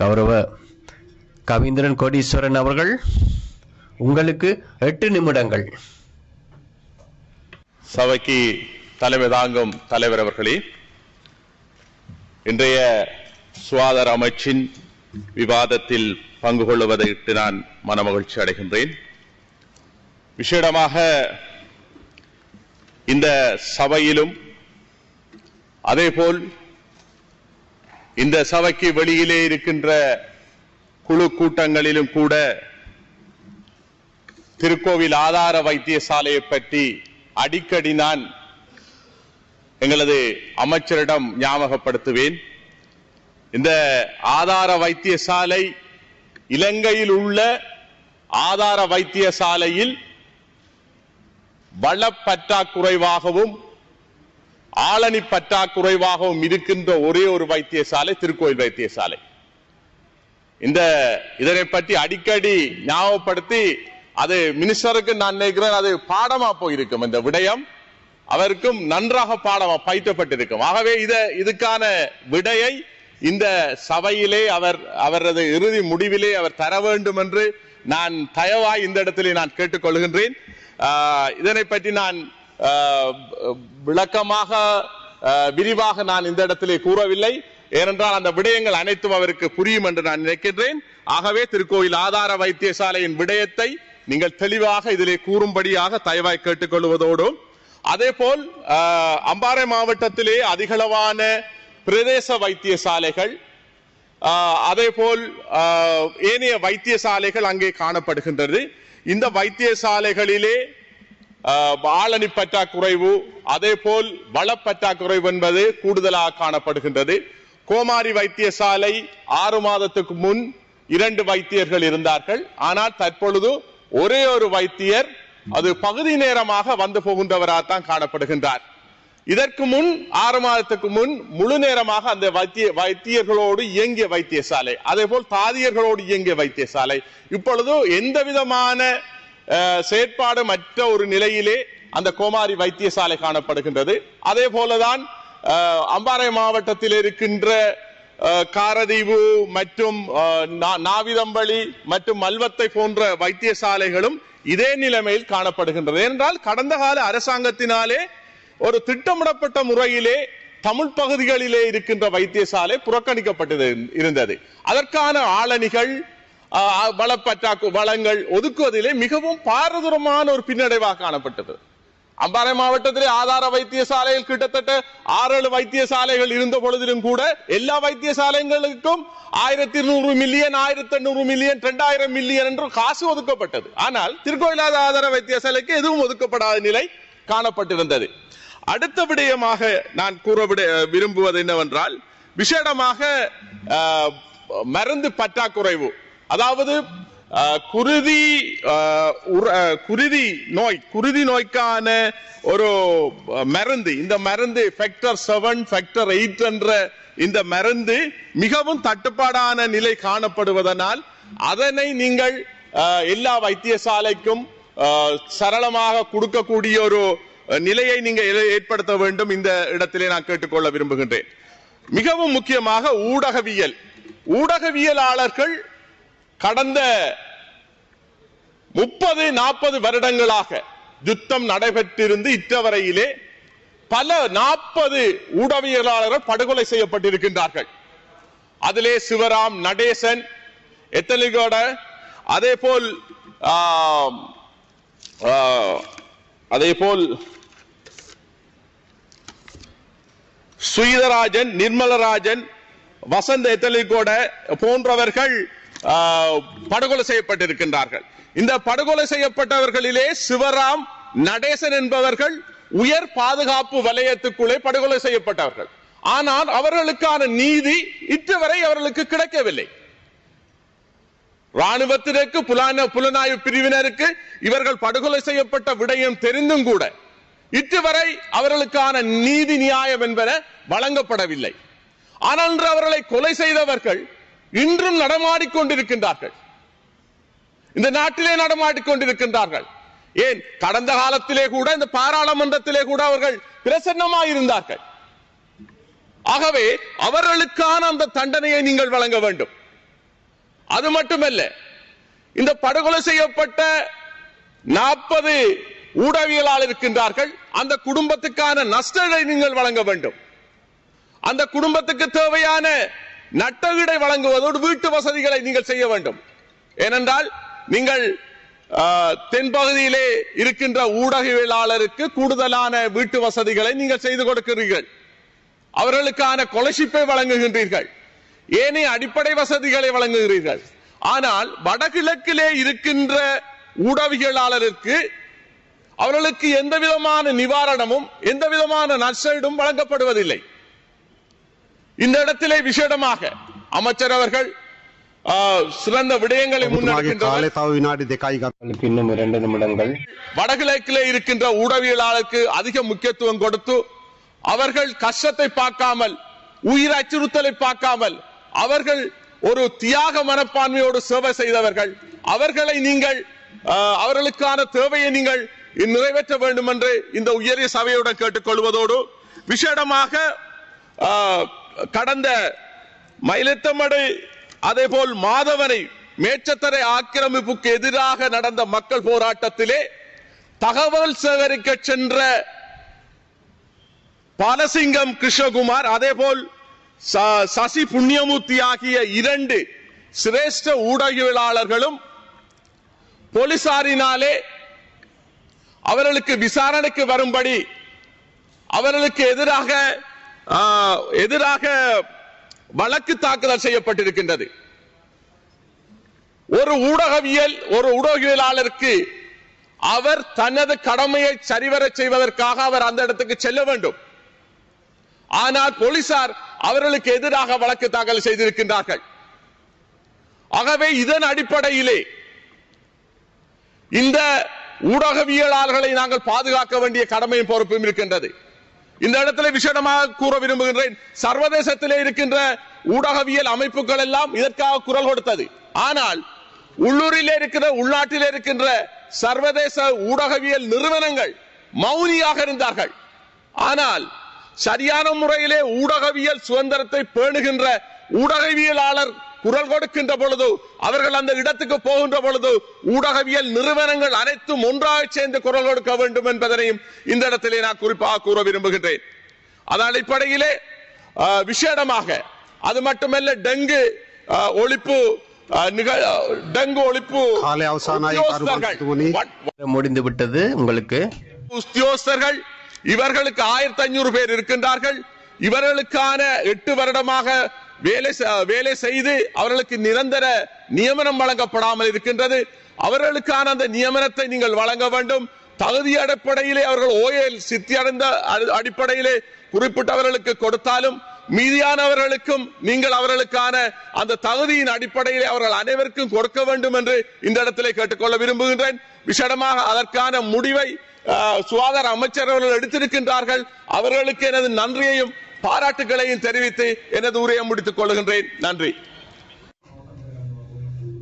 கௌரவ கவீந்திரன் கோடீஸ்வரன் அவர்கள் உங்களுக்கு எட்டு நிமிடங்கள். சபைக்கு தலைமை தாங்கும் தலைவர் அவர்களே இன்றைய சுகாதார அமைச்சின் விவாதத்தில் பங்கு கொள்வதையிட்டு நான் மனமகிழ்ச்சி அடைகின்றேன். விசேடமாக இந்த சபையிலும் அதேபோல் இந்த சபைக்கு வெளியிலே இருக்கின்ற குழு கூட்டங்களிலும் கூட திருக்கோவில் ஆதார வைத்தியசாலையை பற்றி அடிக்கடி நான் எங்களது அமைச்சரிடம் ஞாபகப்படுத்துவேன். இந்த ஆதார வைத்தியசாலை இலங்கையில் உள்ள ஆதார வைத்தியசாலையில் வள பற்றாக்குறைவாகவும் ஆளணி பற்றாக்குறைவாகவும் இருக்கின்ற ஒரே ஒரு வைத்தியசாலை திருக்கோயில் வைத்தியசாலை. இந்த இதனை பற்றி அடிக்கடி ஞாபகப்படுத்தி அது மினிஸ்டருக்கு நான் நினைக்கிறேன் அது பாடமா போயிருக்கும். இந்த விடயம் அவருக்கும் நன்றாக பாடமா பயிற்றப்பட்டிருக்கும். ஆகவே இத இதுக்கான விடையை இந்த சபையிலே அவர் அவரது இறுதி முடிவிலே அவர் தர வேண்டும் என்று நான் தயவாய் இந்த இடத்திலே நான் கேட்டுக்கொள்கின்றேன். ஆஹ், இதனை பற்றி நான் விளக்கமாக விரிவாக நான் இந்த இடத்திலே கூறவில்லை. ஏனென்றால் அந்த விடயங்கள் அனைத்தும் அவருக்கு புரியும் என்று நான் நினைக்கின்றேன். ஆகவே திருக்கோயில் ஆதார வைத்தியசாலையின் விடயத்தை நீங்கள் தெளிவாக இதிலே கூறும்படியாக தயவாய் கேட்டுக்கொள்வதோடும் அதே போல் அம்பாறை மாவட்டத்திலே அதிகளவான பிரதேச வைத்தியசாலைகள் அதே போல் ஏனைய வைத்தியசாலைகள் அங்கே காணப்படுகின்றது. இந்த வைத்தியசாலைகளிலே ஆளணி பற்றாக்குறைவு அதே போல் வளப்பற்றாக்குறைவு என்பது கூடுதலாக காணப்படுகின்றது. கோமாரி வைத்தியசாலை ஆறு மாதத்துக்கு முன் இரண்டு வைத்தியர்கள் இருந்தார்கள். ஆனால் தற்பொழுது ஒரே ஒரு வைத்தியர் அது பகுதி நேரமாக வந்து போகின்றவராகத்தான் காணப்படுகின்றார். இதற்கு முன் ஆறு மாதத்துக்கு முன் முழு நேரமாக அந்த வைத்திய வைத்தியர்களோடு இயங்கிய வைத்தியசாலை அதே போல் தாதியர்களோடு இயங்கிய வைத்தியசாலை. இப்பொழுது எந்த விதமான செயற்பாடு மற்ற ஒரு நிலையிலே அந்த கோமாரி வைத்தியசாலை காணப்படுகின்றது. அதே போலதான் அம்பாறை மாவட்டத்தில் இருக்கின்ற காரதீவு மற்றும் நா- நாவிதம்பளி மற்றும் மல்வத்தை போன்ற வைத்தியசாலைகளும் இதே நிலைமையில் காணப்படுகின்றது. என்றால் கடந்த கால அரசாங்கத்தினாலே ஒரு திட்டமிடப்பட்ட முறையிலே தமிழ் பகுதிகளிலே இருக்கின்ற வைத்தியசாலை புறக்கணிக்கப்பட்டது இருந்தது. அதற்கான ஆளணிகள் ஆஹ், வளப்பற்றாக்கு வளங்கள் ஒதுக்குவதிலே மிகவும் பாரதூரமான ஒரு பின்னடைவாக காணப்பட்டது. அம்பாறை மாவட்டத்திலே ஆதார வைத்தியசாலையில் கிட்டத்தட்ட ஆறு ஏழு வைத்தியசாலைகள் இருந்த பொழுதிலும் கூட எல்லா வைத்தியசாலைகளுக்கும் ஆயிரத்தி நூறு மில்லியன் ஆயிரத்தி எண்ணூறு மில்லியன் ரெண்டாயிரம் மில்லியன் என்று காசு ஒதுக்கப்பட்டது. ஆனால் திருக்கோயிலாத ஆதார வைத்தியசாலைக்கு எதுவும் ஒதுக்கப்படாத நிலை காணப்பட்டிருந்தது. அடுத்த விடயமாக நான் கூறவிட விரும்புவது என்னவென்றால் விசேடமாக ஆஹ், மருந்து பற்றாக்குறைவு அதாவது குருதி ஆஹ், குருதி நோய் குருதி நோய்க்கான ஒரு மருந்து இந்த மருந்து ஃபேக்டர் செவன் ஃபேக்டர் எயிட் என்ற இந்த மருந்து மிகவும் தட்டுப்பாடான நிலை காணப்படுவதனால் அதனை நீங்கள் ஆஹ், எல்லா வைத்தியசாலைக்கும் ஆஹ், சரளமாக கொடுக்கக்கூடிய ஒரு நிலையை நீங்க ஏற்படுத்த வேண்டும். இந்த இடத்திலே நான் கேட்டுக்கொள்ள விரும்புகின்றேன். மிகவும் முக்கியமாக ஊடகவியல். ஊடகவியலாளர்கள் கடந்த முப்பது நாற்பது வருடங்களாக யுத்தம் நடைபெற்றிருந்து இற்றவரையிலே பல நாற்பது ஊடகவியலாளர்கள் படுகொலை செய்யப்பட்டிருக்கின்றார்கள். அதிலே சிவராம் நடேசன் எத்தலிகோட அதே போல் அதே போல் சுயதராஜன் நிர்மலராஜன் வசந்த எத்தலிகோட போன்றவர்கள் படுகொலை செய்யப்பட்டிருக்கின்றார்கள். இந்த படுகொலை செய்யப்பட்டவர்களிலே சிவராம் நடேசன் என்பவர்கள் உயர் பாதுகாப்பு வலயத்துக்குள்ளே படுகொலை செய்யப்பட்டவர்கள். ஆனால் அவர்களுக்கான நீதி இற்றுவரை அவர்களுக்கு கிடைக்கவில்லை. ராணுவத்தினருக்கு புலான புலனாய்வு பிரிவினருக்கு இவர்கள் படுகொலை செய்யப்பட்ட விடயம் தெரிந்தும் கூட இற்றுவரை அவர்களுக்கான நீதி நியாயம் என்பன வழங்கப்படவில்லை. ஆனால் அவர்களை கொலை செய்தவர்கள் இன்றும் நடமாடிக்கொண்டிருக்கின்றார்கள். இந்த நாட்டிலே நடமாடிக்கொண்டிருக்கின்றார்கள். ஏன்? கடந்த காலத்திலே கூட இந்த பாராளுமன்றத்திலே கூட அவர்கள் பிரசன்னமாயிருந்தார்கள். ஆகவே அவர்களுக்கான அந்த தண்டனையை நீங்கள் வழங்க வேண்டும். அது மட்டுமல்ல இந்த படுகொலை செய்யப்பட்ட நாற்பது ஊடகவியலாளர் இருக்கின்றார்கள். அந்த குடும்பத்துக்கான நஷ்டத்தை நீங்கள் வழங்க வேண்டும். அந்த குடும்பத்துக்கு தேவையான நட்டகீடை வழங்குவதோடு வீட்டு வசதிகளை நீங்கள் செய்ய வேண்டும். ஏனென்றால் நீங்கள் தென்பகுதியிலே இருக்கின்ற ஊடகவியலாளருக்கு கூடுதலான வீட்டு வசதிகளை நீங்கள் செய்து கொடுக்கிறீர்கள். அவர்களுக்கான கொலர்ஷிப்பை வழங்குகின்றீர்கள். ஏனைய அடிப்படை வசதிகளை வழங்குகிறீர்கள். ஆனால் வடகிழக்கிலே இருக்கின்ற ஊடகவியலாளருக்கு அவர்களுக்கு எந்த விதமான நிவாரணமும் எந்த விதமான நஷ்டம் வழங்கப்படுவதில்லை. இந்த இடத்திலே விசேடமாக அமைச்சர் அவர்கள் சிறந்த விடயங்களை நிமிடங்கள். வடகிழக்கிலே இருக்கின்ற ஊடகவியலாளருக்கு அதிக முக்கியத்துவம் கொடுத்து அவர்கள் கஷ்டத்தை பார்க்காமல் உயிர் அச்சுறுத்தலை பார்க்காமல் அவர்கள் ஒரு தியாக மனப்பான்மையோடு சேவை செய்தவர்கள். அவர்களை நீங்கள் அவர்களுக்கான தேவையை நீங்கள் நிறைவேற்ற வேண்டும் என்று இந்த உயரிய சபையுடன் கேட்டுக்கொள்வதோடு விசேடமாக கடந்த மயிலத்தமடை அதேபோல் மாதவனை மேச்சத்தரை ஆக்கிரமிப்புக்கு எதிராக நடந்த மக்கள் போராட்டத்திலே தகவல் சேகரிக்க சென்ற பாலசிங்கம் கிருஷ்ணகுமார் அதே போல் சசி புண்ணியமூர்த்தி ஆகிய இரண்டு சிரேஷ்ட ஊடகவியலாளர்களும் போலீசாரினாலே அவர்களுக்கு விசாரணைக்கு வரும்படி அவர்களுக்கு எதிராக எதிராக வழக்கு தாக்குதல் செய்யப்பட்டிருக்கின்றது. ஒரு ஊடகவியல் ஒரு ஊடகவியலாளருக்கு அவர் தனது கடமையை சரிவர செய்வதற்காக அவர் அந்த இடத்துக்கு செல்ல வேண்டும். ஆனால் போலீசார் அவர்களுக்கு எதிராக வழக்கு தாக்கல் செய்திருக்கின்றார்கள். ஆகவே இதன் அடிப்படையிலே இந்த ஊடகவியலாளர்களை நாங்கள் பாதுகாக்க வேண்டிய கடமையும் பொறுப்பும் இருக்கின்றது. இந்த இடத்துல விசேடமாக கூற விரும்புகின்றேன். சர்வதேசத்திலே இருக்கின்ற ஊடகவியல் அமைப்புகள் எல்லாம் இதற்காக குரல் கொடுத்தது. ஆனால் உள்ளூரிலே இருக்கிற உள்நாட்டிலே இருக்கின்ற சர்வதேச ஊடகவியல் நிறுவனங்கள் மௌனியாக இருந்தார்கள். ஆனால் சரியான முறையிலே ஊடகவியல் சுதந்திரத்தை பேணுகின்ற ஊடகவியலாளர் குரல் கொடுக்கின்ற பொழுது அவர்கள் அந்த இடத்துக்கு போகின்ற பொழுது ஊடகவியல் நிறுவனங்கள் அனைத்தும் ஒன்றாக சேர்ந்து குரல் கொடுக்க வேண்டும் என்பதனையும் இந்த இடத்திலே நான் குறிப்பாக கூற விரும்புகின்றேன். அதன் அடிப்படையிலே விசேடமாக அது மட்டுமல்ல டெங்கு ஒழிப்பு டெங்கு ஒழிப்பு காலை அவசானாய் உத்தியோகஸ்தர்கள். கருமாந்திரத்துவனி. வட்- முடிந்து விட்டது உங்களுக்கு? உத்தியோகஸ்தர்கள் இவர்களுக்கு ஆயிரத்தி ஐநூறு பேர் இருக்கின்றார்கள். இவர்களுக்கான எட்டு வருடமாக வேலை வேலை செய்து அவர்களுக்கு நிரந்தர நியமனம் வழங்கப்படாமல் இருக்கின்றது. அவர்களுக்கான அந்த நியமனத்தை நீங்கள் வழங்க வேண்டும். தகுதி அடிப்படையிலே அவர்கள் ஓயல் சித்தி அடைந்த அடிப்படையிலே குறிப்பிட்டவர்களுக்கு கொடுத்தாலும் மீதியானவர்களுக்கும் நீங்கள் அவர்களுக்கான அந்த தகுதியின் அடிப்படையிலே அவர்கள் அனைவருக்கும் கொடுக்க வேண்டும் என்று இந்த இடத்திலே கேட்டுக்கொள்ள விரும்புகின்றேன். விஷடமாக அதற்கான முடிவை அஹ், சுகாதார அமைச்சர் அவர்கள் எடுத்திருக்கின்றார்கள். அவர்களுக்கு எனது நன்றியையும் பாராட்டுகளையும் தெரிவித்து எனது உரையை முடித்துக் கொள்கின்றேன் நன்றி.